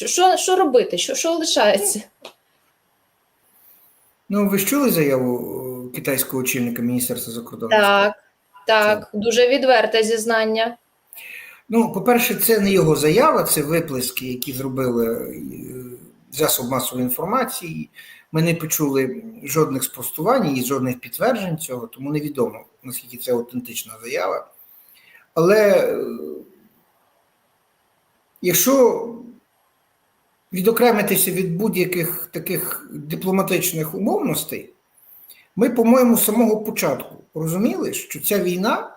Що, що, що робити? Що, що лишається? Ну, ви ж чули заяву е, китайського очільника Міністерства закордонних справ? Так, так, дуже відверте зізнання. Ну, по-перше, це не його заява, це виплески, які зробили е, засоб масової інформації. Ми не почули жодних спростувань і жодних підтверджень цього, тому невідомо, наскільки це аутентична заява. Але е, якщо відокремитися від будь-яких таких дипломатичних умовностей, ми, по-моєму, з самого початку розуміли, що ця війна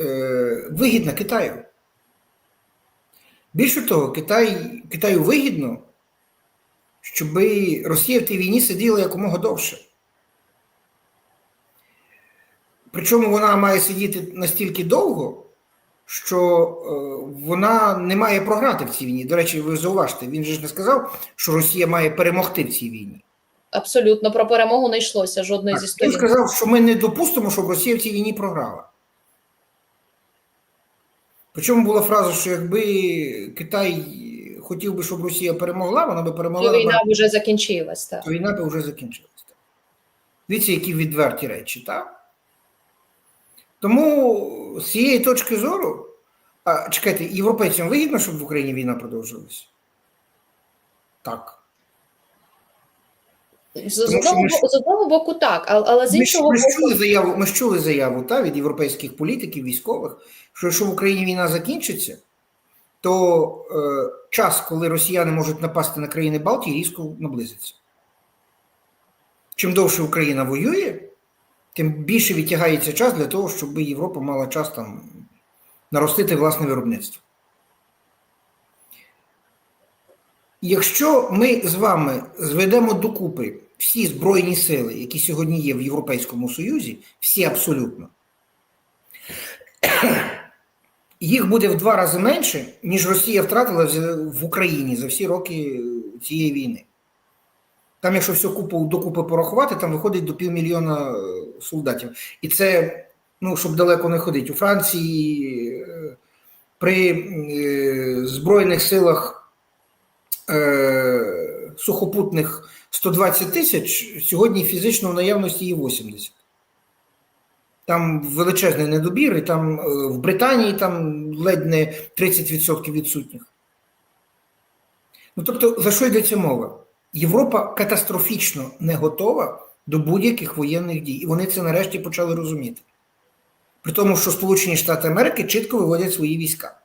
е, вигідна Китаю. Більше того, Китай, Китаю вигідно, щоб Росія в тій війні сиділа якомога довше. Причому вона має сидіти настільки довго, що е, вона не має програти в цій війні. До речі, ви зауважте, він же ж не сказав, що Росія має перемогти в цій війні. Абсолютно про перемогу не йшлося жодної зі Він сказав, що ми не допустимо, щоб Росія в цій війні програла. Причому була фраза, що якби Китай хотів би, щоб Росія перемогла, вона би перемогла, То війна вже закінчилась. Так. то війна би вже закінчилася. Дивіться, які відверті речі, так? Тому з цієї точки зору, а, чекайте, європейцям вигідно, щоб в Україні війна продовжилася? Так. З, Тому одного, ми ж- з одного боку так, але, з Ми ж, іншого ми ж боку, чули заяву, ми ж чули заяву та, від європейських політиків, військових, що якщо в Україні війна закінчиться, то е, час, коли росіяни можуть напасти на країни Балтії, різко наблизиться. Чим довше Україна воює, тим більше відтягається час для того, щоб Європа мала час там наростити власне виробництво. Якщо ми з вами зведемо докупи всі збройні сили, які сьогодні є в Європейському Союзі, всі абсолютно, їх буде в два рази менше, ніж Росія втратила в Україні за всі роки цієї війни. Там, якщо все купу докупи порахувати, там виходить до півмільйона е, солдатів. І це, ну, щоб далеко не ходити. У Франції е, при е, Збройних силах е, сухопутних 120 тисяч, сьогодні фізично в наявності є 80. Там величезний недобір, і там в Британії там ледь не 30% відсутніх. Ну тобто, за що йдеться мова? Європа катастрофічно не готова до будь-яких воєнних дій. І вони це нарешті почали розуміти. При тому, що Сполучені Штати Америки чітко виводять свої війська.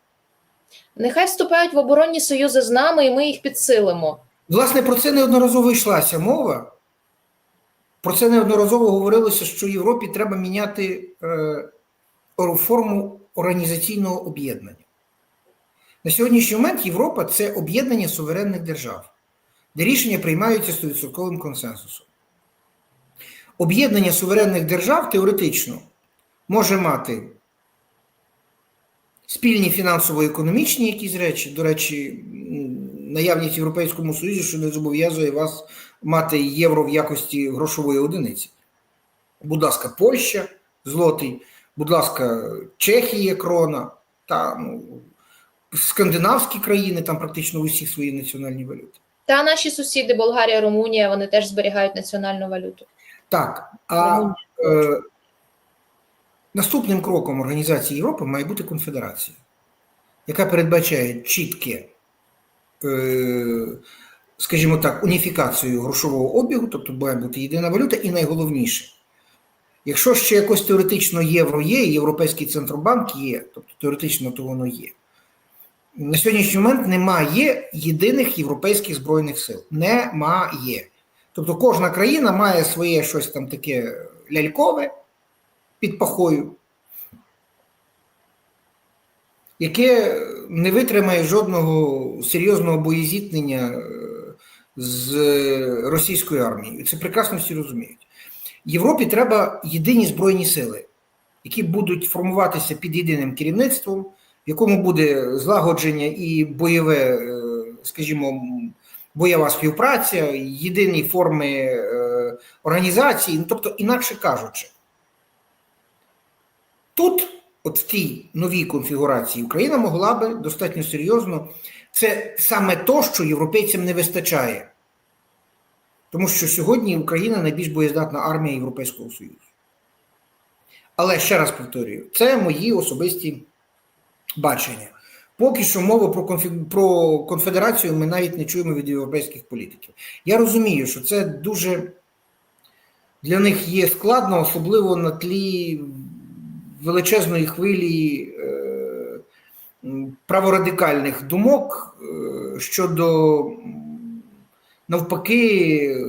нехай вступають в оборонні союзи з нами, і ми їх підсилимо. Власне, про це неодноразово йшлася мова. Про це неодноразово говорилося, що Європі треба міняти е, форму організаційного об'єднання. На сьогоднішній момент Європа це об'єднання суверенних держав, де рішення приймаються 100% консенсусом. Об'єднання суверенних держав теоретично може мати спільні фінансово-економічні якісь речі. До речі, наявність в Європейському Союзі, що не зобов'язує вас мати євро в якості грошової одиниці. Будь ласка, Польща, злотий, будь ласка, Чехія, крона, та ну, скандинавські країни, там практично у всіх свої національні валюти. Та наші сусіди, Болгарія, Румунія, вони теж зберігають національну валюту. Так, а е, наступним кроком Організації Європи має бути конфедерація, яка передбачає чітке, е, скажімо так, уніфікацію грошового обігу, тобто має бути єдина валюта, і найголовніше, якщо ще якось теоретично євро є, і Європейський центробанк є, тобто теоретично то воно є. На сьогоднішній момент немає єдиних європейських збройних сил. Немає. Тобто кожна країна має своє щось там таке лялькове під пахою, яке не витримає жодного серйозного боєзіткнення е, з російською армією. Це прекрасно всі розуміють. Європі треба єдині збройні сили, які будуть формуватися під єдиним керівництвом, в якому буде злагодження і бойове, е, скажімо, бойова співпраця, єдині форми е, організації, ну, тобто, інакше кажучи, тут, от в тій новій конфігурації, Україна могла би достатньо серйозно Це саме то, що європейцям не вистачає. Тому що сьогодні Україна найбільш боєздатна армія Європейського Союзу. Але ще раз повторюю, це мої особисті бачення. Поки що мову про, конфі- про конфедерацію ми навіть не чуємо від європейських політиків. Я розумію, що це дуже для них є складно, особливо на тлі величезної хвилі е, праворадикальних думок е, щодо навпаки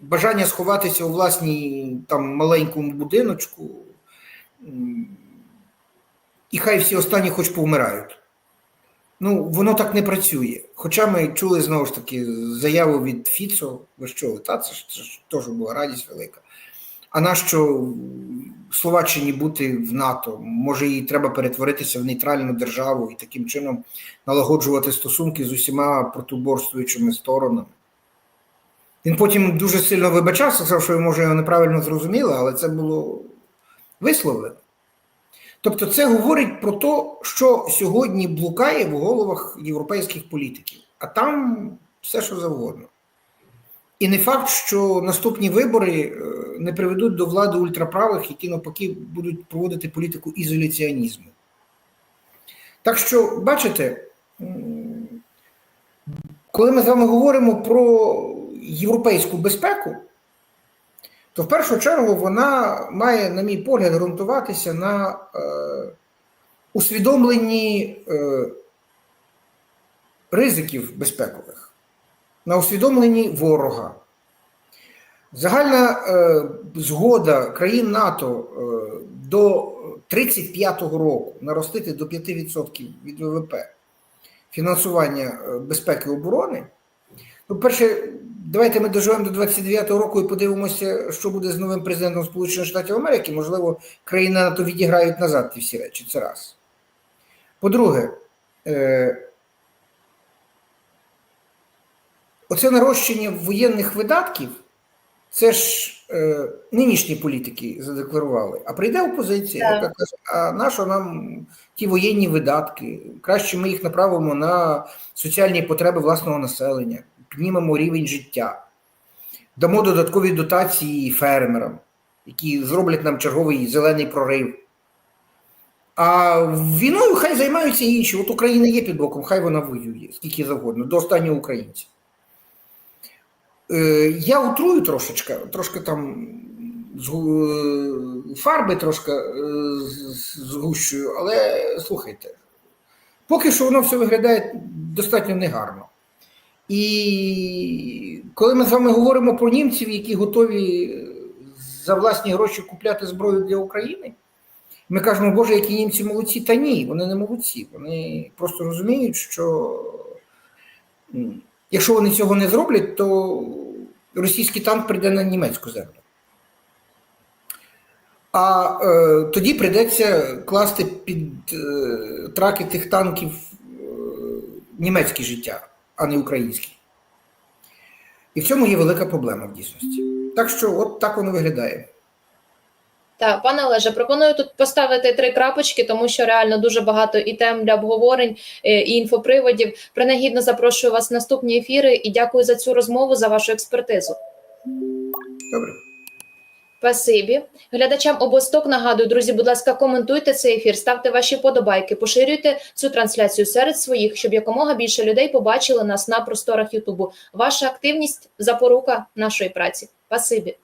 бажання сховатися у власній там маленькому будиночку. І хай всі останні хоч повмирають. Ну, воно так не працює. Хоча ми чули знову ж таки заяву від Фіцо, ви що, та це ж, це ж теж була радість велика. А нащо Словаччині бути в НАТО? Може, їй треба перетворитися в нейтральну державу і таким чином налагоджувати стосунки з усіма протиборствуючими сторонами. Він потім дуже сильно вибачався, сказав, що може його неправильно зрозуміли, але це було висловлено. Тобто, це говорить про те, що сьогодні блукає в головах європейських політиків, а там все, що завгодно. І не факт, що наступні вибори е, не приведуть до влади ультраправих, які навпаки будуть проводити політику ізоляціонізму. Так що, бачите, коли ми з вами говоримо про європейську безпеку, то в першу чергу вона має, на мій погляд, ґрунтуватися на е, усвідомленні е, ризиків безпекових, на усвідомленні ворога. Загальна е, згода країн НАТО е, до 35-го року наростити до 5% від ВВП фінансування е, безпеки і оборони. Ну, перше, давайте ми доживемо до 29-го року і подивимося, що буде з новим президентом Сполучених Штатів Америки. Можливо, країни НАТО відіграють назад ті всі речі. Це раз. По-друге, е, оце нарощення воєнних видатків, це ж е, нинішні політики задекларували. А прийде опозиція, яка каже, а на що нам ті воєнні видатки? Краще ми їх направимо на соціальні потреби власного населення, піднімемо рівень життя, дамо додаткові дотації фермерам, які зроблять нам черговий зелений прорив. А війною хай займаються інші. От Україна є під боком, хай вона воює, скільки завгодно, до останнього українця. Е, я утрую трошечки, трошки там фарби трошки е, згущую, але слухайте, поки що воно все виглядає достатньо негарно. І коли ми з вами говоримо про німців, які готові за власні гроші купляти зброю для України, ми кажемо, Боже, які німці молодці, та ні, вони не молодці. Вони просто розуміють, що якщо вони цього не зроблять, то російський танк прийде на німецьку землю. А е, тоді прийдеться класти під е, траки тих танків е, німецьке життя, а не український. І в цьому є велика проблема в дійсності. Так що, от так воно виглядає. Так, пане Олеже, пропоную тут поставити три крапочки, тому що реально дуже багато і тем для обговорень, е, і інфоприводів. Принагідно запрошую вас в наступні ефіри і дякую за цю розмову, за вашу експертизу. Добре. Спасибі. Глядачам обосток нагадую, друзі, будь ласка, коментуйте цей ефір, ставте ваші подобайки, поширюйте цю трансляцію серед своїх, щоб якомога більше людей побачили нас на просторах Ютубу. Ваша активність запорука нашої праці. Спасибі.